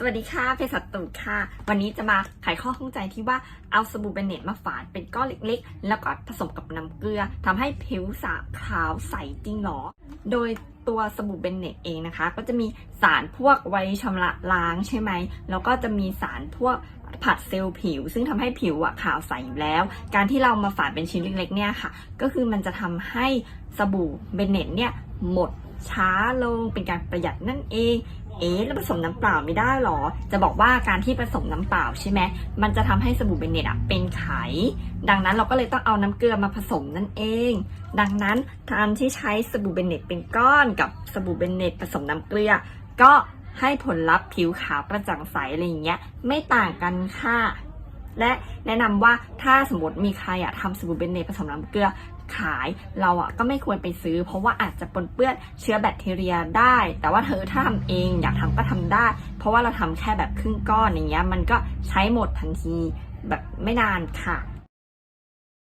สวัสดีค่ะเภสัชตูดค่ะ วันนี้จะมาไขข้อข้องใจที่ว่าเอาสบู่เบนเนตมาฝานเป็นก้อนเล็กๆ แล้วก็ผสมกับน้ำเกลือทำให้ผิวสระขาวใสจริงหรอ โดยตัวสบู่เบนเนตเองนะคะ ก็จะมีสารพวกไว้ชำระล้างใช่ไหม แล้วก็จะมีสารพวกผัดเซลล์ผิว ซึ่งทำให้ผิวอะขาวใสอยู่แล้ว การที่เรามาฝานเป็นชิ้นเล็กๆเนี่ยค่ะ ก็คือมันจะทำให้สบู่เบนเนตเนี่ยหมด ช้าลงเป็นการประหยัดนั่นเอง เอ๊ะแล้วผสมน้ำเปล่าไม่ได้หรอ จะบอกว่าการที่ผสมน้ำเปล่าใช่ไหมมันจะทำให้สบู่เบนเนตอะเป็นไข ดังนั้นเราก็เลยต้องเอาน้ำเกลือมาผสมนั่นเอง ดังนั้นการที่ใช้สบู่เบนเนตเป็นก้อนกับสบู่เบนเนตผสมน้ำเกลือ ก็ให้ผลลัพธ์ผิวขาวประจ่างใสอะไรอย่างเงี้ยไม่ต่างกันค่ะ และแนะนำว่าถ้าสมมติมีใครอะทำสบู่เบนเนตผสมน้ำเกลือขายเราอะก็ไม่ควรไปซื้อ เพราะว่าอาจจะปนเปื้อนเชื้อแบคทีเรียได้ แต่ว่าเธอถ้าทำเองอยากทำก็ทำได้ เพราะว่าเราทำแค่แบบครึ่งก้อนอย่างเงี้ยมันก็ใช้หมดทันทีแบบไม่นานค่ะ